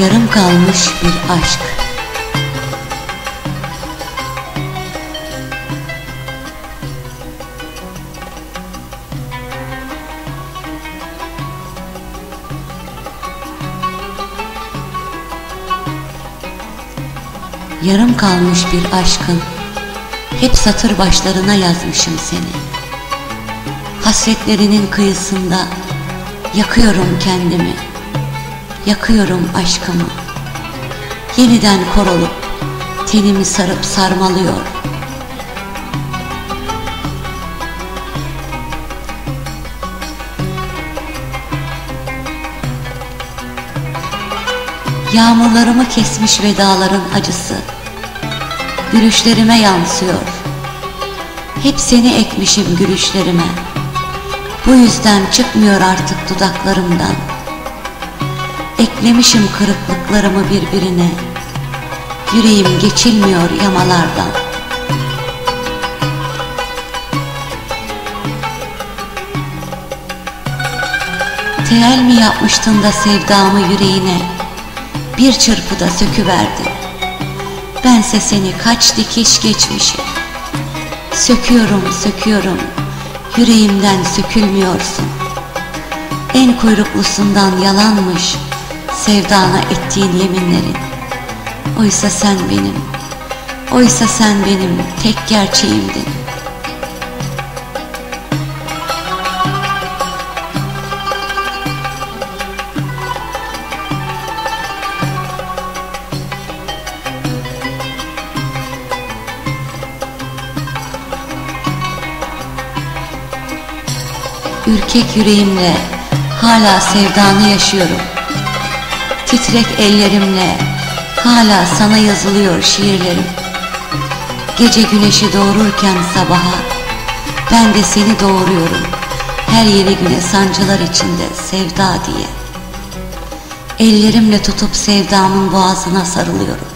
Yarım kalmış bir aşk. Yarım kalmış bir aşkın hep satır başlarına yazmışım seni. Hasretlerinin kıyısında yakıyorum kendimi, yakıyorum aşkımı. Yeniden kor olup tenimi sarıp sarmalıyor. Yağmurlarımı kesmiş vedaların acısı Gülüşlerime yansıyor Hep seni ekmişim gülüşlerime Bu yüzden çıkmıyor artık dudaklarımdan Eklemişim kırıklıklarımı birbirine Yüreğim geçilmiyor yamalardan Teel mi yapmıştın da sevdamı yüreğine bir çırpıda söküverdin. Bense seni kaç dikiş geçmişim. Söküyorum, söküyorum, yüreğimden sökülmüyorsun. En kuyruklusundan yalanmış sevdana ettiğin yeminlerin. Oysa sen benim, oysa sen benim tek gerçeğimdin. Ürkek yüreğimle hala sevdanı yaşıyorum. Titrek ellerimle hala sana yazılıyor şiirlerim. Gece güneşi doğururken sabaha ben de seni doğuruyorum. Her yeni güne sancılar içinde sevda diye. Ellerimle tutup sevdamın boğazına sarılıyorum.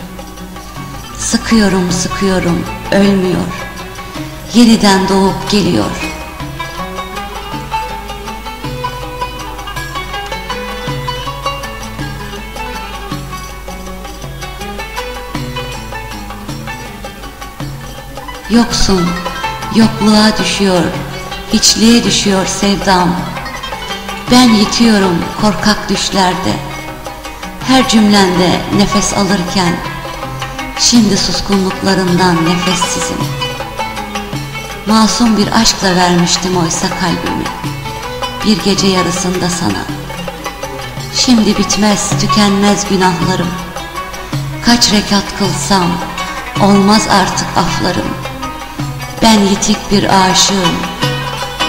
Sıkıyorum sıkıyorum ölmüyor. Yeniden doğup geliyor.'' Yoksun, yokluğa düşüyor, hiçliğe düşüyor sevdam. Ben yitiyorum korkak düşlerde, her cümlende nefes alırken, şimdi suskunluklarından nefessizim. Masum bir aşkla vermiştim oysa kalbimi, bir gece yarısında sana. Şimdi bitmez, tükenmez günahlarım. Kaç rekat kılsam, olmaz artık aflarım. Ben yitik bir aşığım.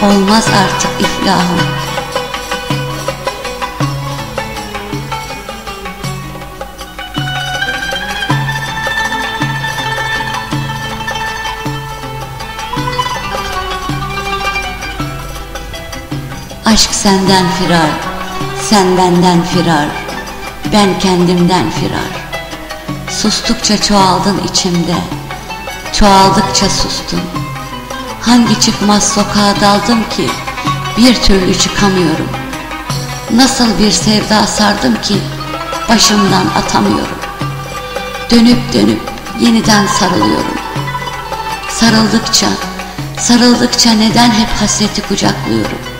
Olmaz artık iflahım. Aşk senden firar Sen benden firar Ben kendimden firar. Sustukça çoğaldın içimde Çoğaldıkça sustun Hangi çıkmaz sokağa daldım ki bir türlü çıkamıyorum. Nasıl bir sevda sardım ki başımdan atamıyorum. Dönüp dönüp yeniden sarılıyorum. Sarıldıkça, sarıldıkça neden hep hasreti kucaklıyorum.